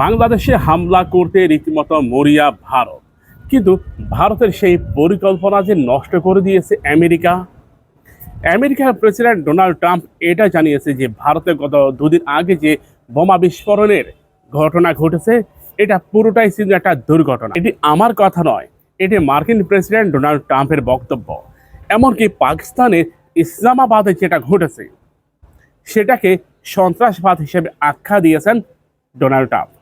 বাংলাদেশে হামলা করতে রীতিমতো মরিয়া ভারত। কিন্তু ভারতের সেই পরিকল্পনা যে নষ্ট করে দিয়েছে আমেরিকা, আমেরিকার প্রেসিডেন্ট ডোনাল্ড ট্রাম্প এটা জানিয়েছে যে ভারতে গত দুদিন আগে যে বোমা বিস্ফোরণের ঘটনা ঘটেছে, এটা পুরোটাই ছিল একটা দুর্ঘটনা। এটি আমার কথা নয়, এটি মার্কিন প্রেসিডেন্ট ডোনাল্ড ট্রাম্পের বক্তব্য। এমনকি পাকিস্তানের ইসলামাবাদে যেটা ঘটেছে, সেটাকে সন্ত্রাসবাদ হিসেবে আখ্যা দিয়েছেন ডোনাল্ড ট্রাম্প।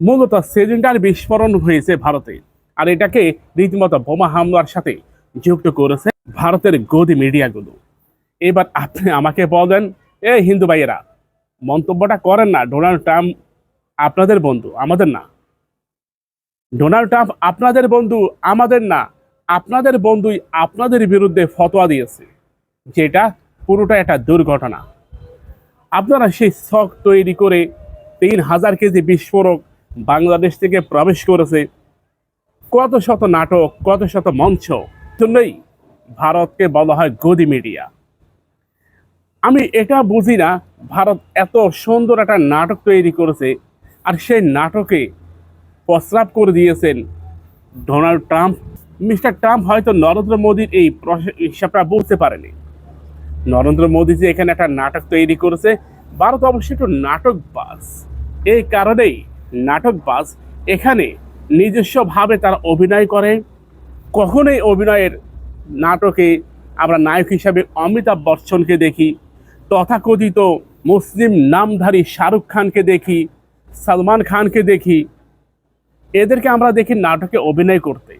মূলত সিলিন্ডার বিস্ফোরণ হয়েছে ভারতে। আর এটাকে রীতিমতো বোমা হামলার সাথে যুক্ত করেছে ভারতের গদি মিডিয়াগুলো। এবার আপনি আমাকে বলেন, এ হিন্দু ভাইয়েরা, মন্তব্যটা করেন না, ডোনাল্ড ট্রাম্প আপনাদের বন্ধু, আমাদের না। ডোনাল্ড ট্রাম্প আপনাদের বন্ধু, আমাদের না। আপনাদের বন্ধুই আপনাদের বিরুদ্ধে ফতোয়া দিয়েছে। যেটা পুরোটা একটা দুর্ঘটনা। আপনারা সেই শখ তৈরি করে তিন হাজার কেজি বিস্ফোরক বাংলাদেশ থেকে প্রবেশ করেছে। কত শত নাটক, কত শত মঞ্চ জন্যই ভারতকে বলা হয় গদি মিডিয়া। আমি এটা বুঝি না, ভারত এত সুন্দর একটা নাটক তৈরি করেছে আর সেই নাটকে প্রস্রাব করে দিয়েছেন ডোনাল্ড ট্রাম্প। মিস্টার ট্রাম্প হয়তো নরেন্দ্র মোদীর এই হিসাবটা বুঝতে পারেনি। নরেন্দ্র মোদী যে এখানে একটা নাটক তৈরি করেছে, ভারত অবশ্যই একটু নাটকবাজ। এই কারণেই নাটকবাজ এখানে নিজস্বভাবে তারা অভিনয় করে। কখনোই অভিনয়ের নাটকে আমরা নায়ক হিসাবে অমিতাভ বচ্চনকে দেখি, তথাকথিত মুসলিম নামধারী শাহরুখ খানকে দেখি, সালমান খানকে দেখি। এদেরকে আমরা দেখি নাটকে অভিনয় করতে।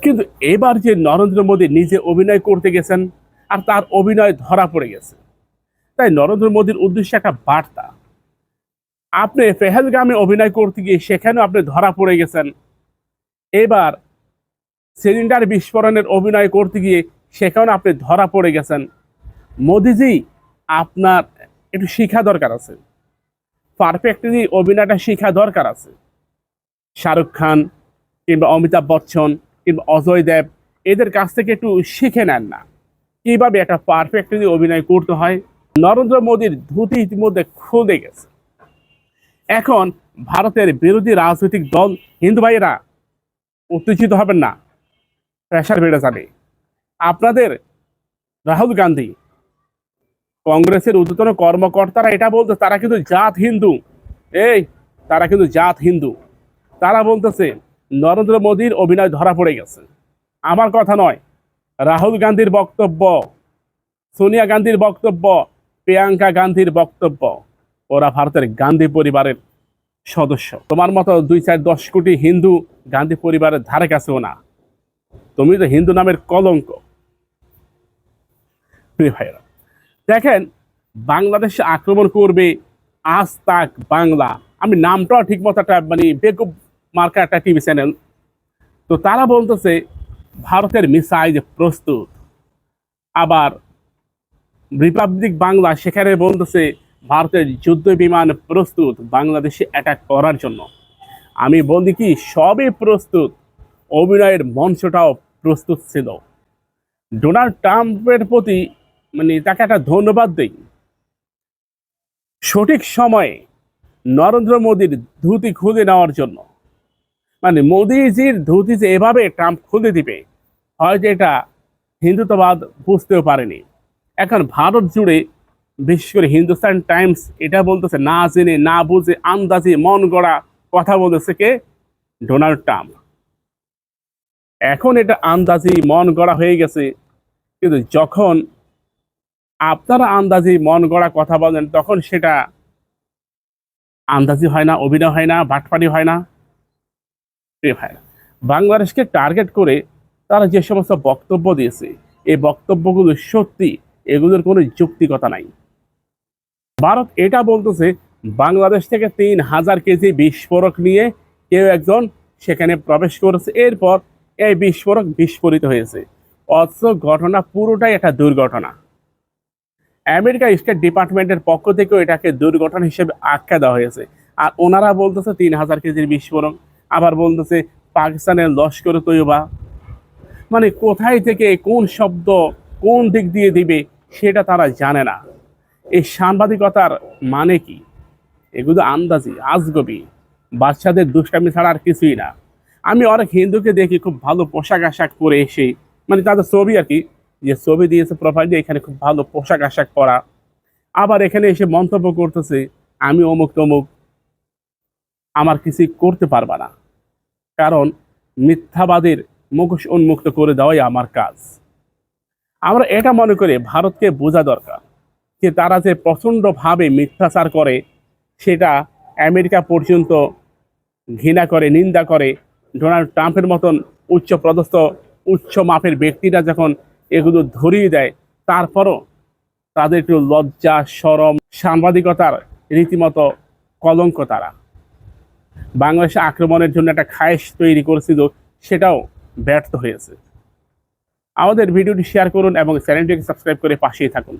কিন্তু এবার যে নরেন্দ্র মোদী নিজে অভিনয় করতে গেছেন, আর তার অভিনয় ধরা পড়ে গেছে। তাই নরেন্দ্র মোদীর উদ্দেশ্যে একটা বার্তা আপনি পেহেলগামে অভিনয় করতে গিয়ে সেখানেও আপনি ধরা পড়ে গেছেন। এবার সিলিন্ডার বিস্ফোরণের অভিনয় করতে গিয়ে সেখানেও আপনি ধরা পড়ে গেছেন। মোদিজি, আপনার একটু শিখা দরকার আছে। পারফেক্টলি অভিনয়টা শিখা দরকার আছে। শাহরুখ খান কিংবা অমিতাভ বচ্চন কিংবা অজয় দেব, এদের কাছ থেকে একটু শিখে নেন না। কীভাবে একটা পারফেক্টলি অভিনয় করতে হয়? নরেন্দ্র মোদীর ধুতি ইতিমধ্যে খুলে গেছে। এখন ভারতের বিরোধী রাজনৈতিক দল হিন্দু ভাইয়েরা উত্তেজিত হবেন না। প্রেশার বেড়ে যাবে। আপনাদের রাহুল গান্ধী কংগ্রেসের ঊর্ধ্বতন কর্মকর্তারা এটা বলতে, তারা কিন্তু জাত হিন্দু। এই, তারা কিন্তু জাত হিন্দু। তারা বলতেছে, নরেন্দ্র মোদীর অভিনয় ধরা পড়ে গেছে। আমার কথা নয়, রাহুল গান্ধীর বক্তব্য, সোনিয়া গান্ধীর বক্তব্য, প্রিয়াঙ্কা গান্ধীর বক্তব্য। ওরা ভারতের গান্ধী পরিবারের সদস্য। তোমার মতো দুই চার দশ কোটি হিন্দু গান্ধী পরিবারের ধারে কাছেও না। তুমি তো হিন্দু নামের কলঙ্ক। দেখেন, বাংলাদেশে আক্রমণ করবে আজ তাক বাংলা। আমি নামটাও ঠিক মতো একটা মানে বেকুব মার্কা একটা টিভি চ্যানেল। তো তারা বলতেছে, ভারতের মিসাইল প্রস্তুত। আবার রিপাবলিক বাংলা সেখানে বলতেছে ভারতের যুদ্ধ বিমান প্রস্তুত বাংলাদেশে অ্যাটাক করার জন্য। আমি বলি কি, সবই প্রস্তুত। অভিনয়ের মঞ্চটাও প্রস্তুত ছিল। ডোনাল্ড ট্রাম্পের প্রতি মানে তাকে একটা ধন্যবাদ দেই। সঠিক সময়ে নরেন্দ্র মোদীর ধুতি খুলে নেওয়ার জন্য। মানে মোদিজির ধুতি যে এভাবে ট্রাম্প খুলে দিবে, হয়তো এটা হিন্দুত্ববাদ বুঝতেও পারেনি। এখন ভারত জুড়ে বিশেষ করে হিন্দুস্তান টাইমস এটা বলতেছে, না জেনে, না বুঝে, আন্দাজে মন গড়া কথা বলতেছে কে? Donald Trump. এখন এটা আন্দাজি মন গড়া হয়ে গেছে, কিন্তু যখন আপনারা আন্দাজি মন গড়া কথা বলেন, তখন সেটা আন্দাজি হয় না, অভিনয় হয় না বাটপাটি হয় না। প্রিয় ভাইরা বাংলাদেশকে টার্গেট করে তারা যে সমস্ত বক্তব্য দিয়েছে, এই বক্তব্যগুলো সত্যি, এগুলোর কোনো যুক্তিকতা নাই। ভারত এটা বলতেছে, বাংলাদেশ থেকে তিন হাজার কেজি বিস্ফোরক নিয়ে কেউ একজন সেখানে প্রবেশ করেছে। এরপর এই বিস্ফোরক বিস্ফোরিত হয়েছে। অথচ ঘটনা পুরোটাই একটা দুর্ঘটনা। আমেরিকা স্টেট ডিপার্টমেন্টের পক্ষ থেকেও এটাকে দুর্ঘটনা হিসেবে আখ্যা দেওয়া হয়েছে। আর ওনারা বলতেছে তিন হাজার কেজির বিস্ফোরক। আবার বলতেছে পাকিস্তানের লস্কর তৈবা মানে কোথায় থেকে কোন শব্দ কোন দিক দিয়ে দিবে সেটা তারা জানে না। এই সাংবাদিকতার মানে কি? এগুলো আন্দাজি, আজগবি। বাচ্চাদের দুষ্টামি ছাড়া আর কিছুই না। আমি অনেক হিন্দুকে দেখি খুব ভালো পোশাক আশাক পরে এসে মানে তাদের ছবি আর কি, যে ছবি দিয়েছে প্রোফাইল দিয়ে এখানে খুব ভালো পোশাক আশাক পরা। আবার এখানে এসে মন্তব্য করতেছে, আমি অমুক তমুক, আমার কিছুই করতে পারবা না। কারণ মিথ্যাবাদের মুখোশ উন্মুক্ত করে দেওয়াই আমার কাজ। আমরা এটা মনে করি ভারতকে বোঝা দরকার। যে তারা যে প্রচণ্ডভাবে মিথ্যাচার করে, সেটা আমেরিকা পর্যন্ত ঘৃণা করে, নিন্দা করে। ডোনাল্ড ট্রাম্পের মতন উচ্চ পদস্থ, উচ্চ মাপের ব্যক্তিরা যখন এগুলো ধরিয়ে দেয়, তারপরও তাদের একটু লজ্জা, সরম, সাংবাদিকতার রীতিমতো কলঙ্ক তারা। বাংলাদেশে আক্রমণের জন্য একটা খায়েশ তৈরি করেছিল, সেটাও ব্যর্থ হয়েছে। আমাদের ভিডিওটি শেয়ার করুন এবং চ্যানেলটিকে সাবস্ক্রাইব করে পাশেই থাকুন।